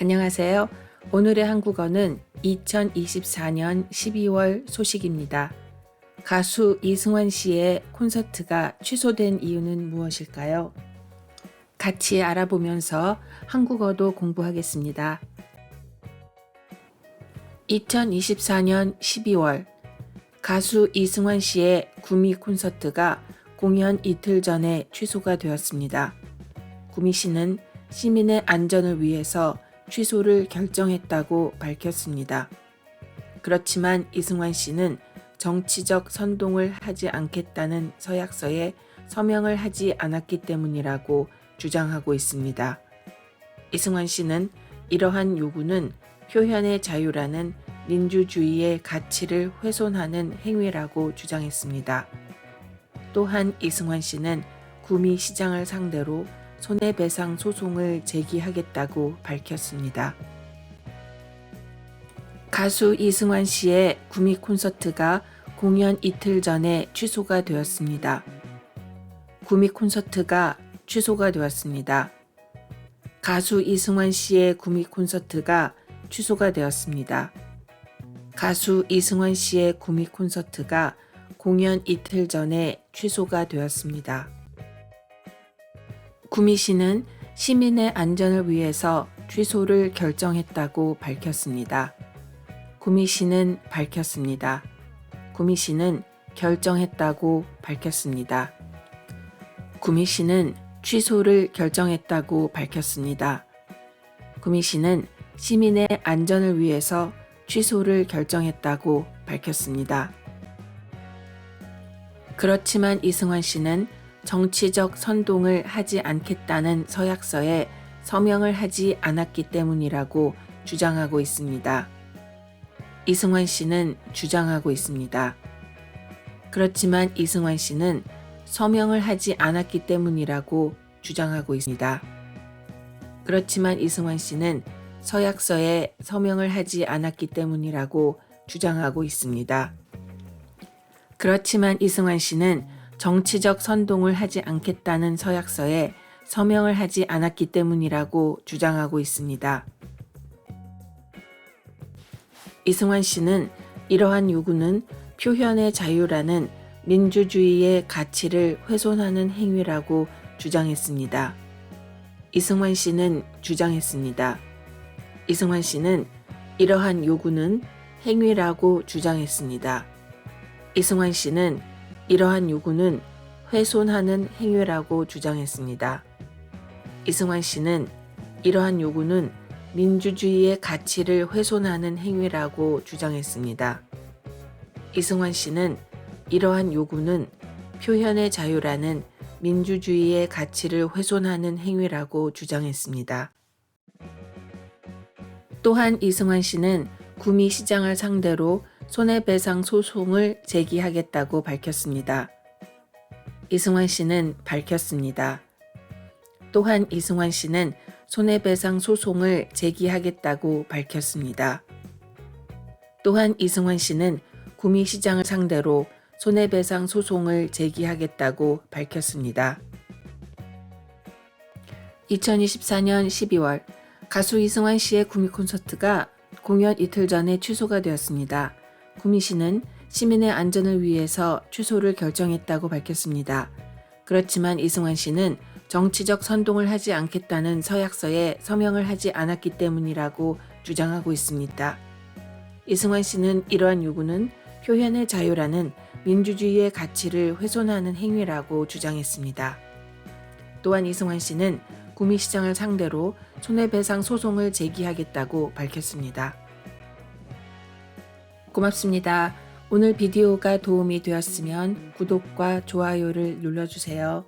안녕하세요. 오늘의 한국어는 2024년 12월 소식입니다. 가수 이승환 씨의 콘서트가 취소된 이유는 무엇일까요? 같이 알아보면서 한국어도 공부하겠습니다. 2024년 12월 가수 이승환 씨의 구미 콘서트가 공연 이틀 전에 취소가 되었습니다. 구미 씨는 시민의 안전을 위해서 취소를 결정했다고 밝혔습니다. 그렇지만 이승환 씨는 정치적 선동을 하지 않겠다는 서약서에 서명을 하지 않았기 때문이라고 주장하고 있습니다. 이승환 씨는 이러한 요구는 표현의 자유라는 민주주의의 가치를 훼손하는 행위라고 주장했습니다. 또한 이승환 씨는 구미 시장을 상대로 손해배상 소송을 제기하겠다고 밝혔습니다. 가수 이승환 씨의 구미 콘서트가 공연 이틀 전에 취소가 되었습니다. 구미 콘서트가 취소가 되었습니다. 가수 이승환 씨의 구미 콘서트가 취소가 되었습니다. 가수 이승환 씨의 구미 콘서트가 공연 이틀 전에 취소가 되었습니다. 구미 씨는 시민의 안전을 위해서 취소를 결정했다고 밝혔습니다. 구미 씨는 밝혔습니다. 구미 씨는 결정했다고 밝혔습니다. 구미 씨는 취소를 결정했다고 밝혔습니다. 구미 씨는 시민의 안전을 위해서 취소를 결정했다고 밝혔습니다. 그렇지만 이승환 씨는 정치적 선동을 하지 않겠다는 서약서에 서명을 하지 않았기 때문이라고 주장하고 있습니다. 이승환 씨는 주장하고 있습니다. 그렇지만 이승환 씨는 서명을 하지 않았기 때문이라고 주장하고 있습니다. 그렇지만 이승환 씨는 서약서에 서명을 하지 않았기 때문이라고 주장하고 있습니다. 그렇지만 이승환 씨는 정치적 선동을 하지 않겠다는 서약서에 서명을 하지 않았기 때문이라고 주장하고 있습니다. 이승환 씨는 이러한 요구는 표현의 자유라는 민주주의의 가치를 훼손하는 행위라고 주장했습니다. 이승환 씨는 주장했습니다. 이승환 씨는 이러한 요구는 행위라고 주장했습니다. 이승환 씨는 이러한 요구는 훼손하는 행위라고 주장했습니다. 이승환 씨는 이러한 요구는 민주주의의 가치를 훼손하는 행위라고 주장했습니다. 이승환 씨는 이러한 요구는 표현의 자유라는 민주주의의 가치를 훼손하는 행위라고 주장했습니다. 또한 이승환 씨는 구미 시장을 상대로 손해배상 소송을 제기하겠다고 밝혔습니다. 이승환 씨는 밝혔습니다. 또한 이승환 씨는 손해배상 소송을 제기하겠다고 밝혔습니다. 또한 이승환 씨는 구미 시장을 상대로 손해배상 소송을 제기하겠다고 밝혔습니다. 2024년 12월 가수 이승환 씨의 구미 콘서트가 공연 이틀 전에 취소가 되었습니다. 구미 씨는 시민의 안전을 위해서 취소를 결정했다고 밝혔습니다. 그렇지만 이승환 씨는 정치적 선동을 하지 않겠다는 서약서에 서명을 하지 않았기 때문이라고 주장하고 있습니다. 이승환 씨는 이러한 요구는 표현의 자유라는 민주주의의 가치를 훼손하는 행위라고 주장했습니다. 또한 이승환 씨는 구미시장을 상대로 손해배상 소송을 제기하겠다고 밝혔습니다. 고맙습니다. 오늘 비디오가 도움이 되었으면 구독과 좋아요를 눌러주세요.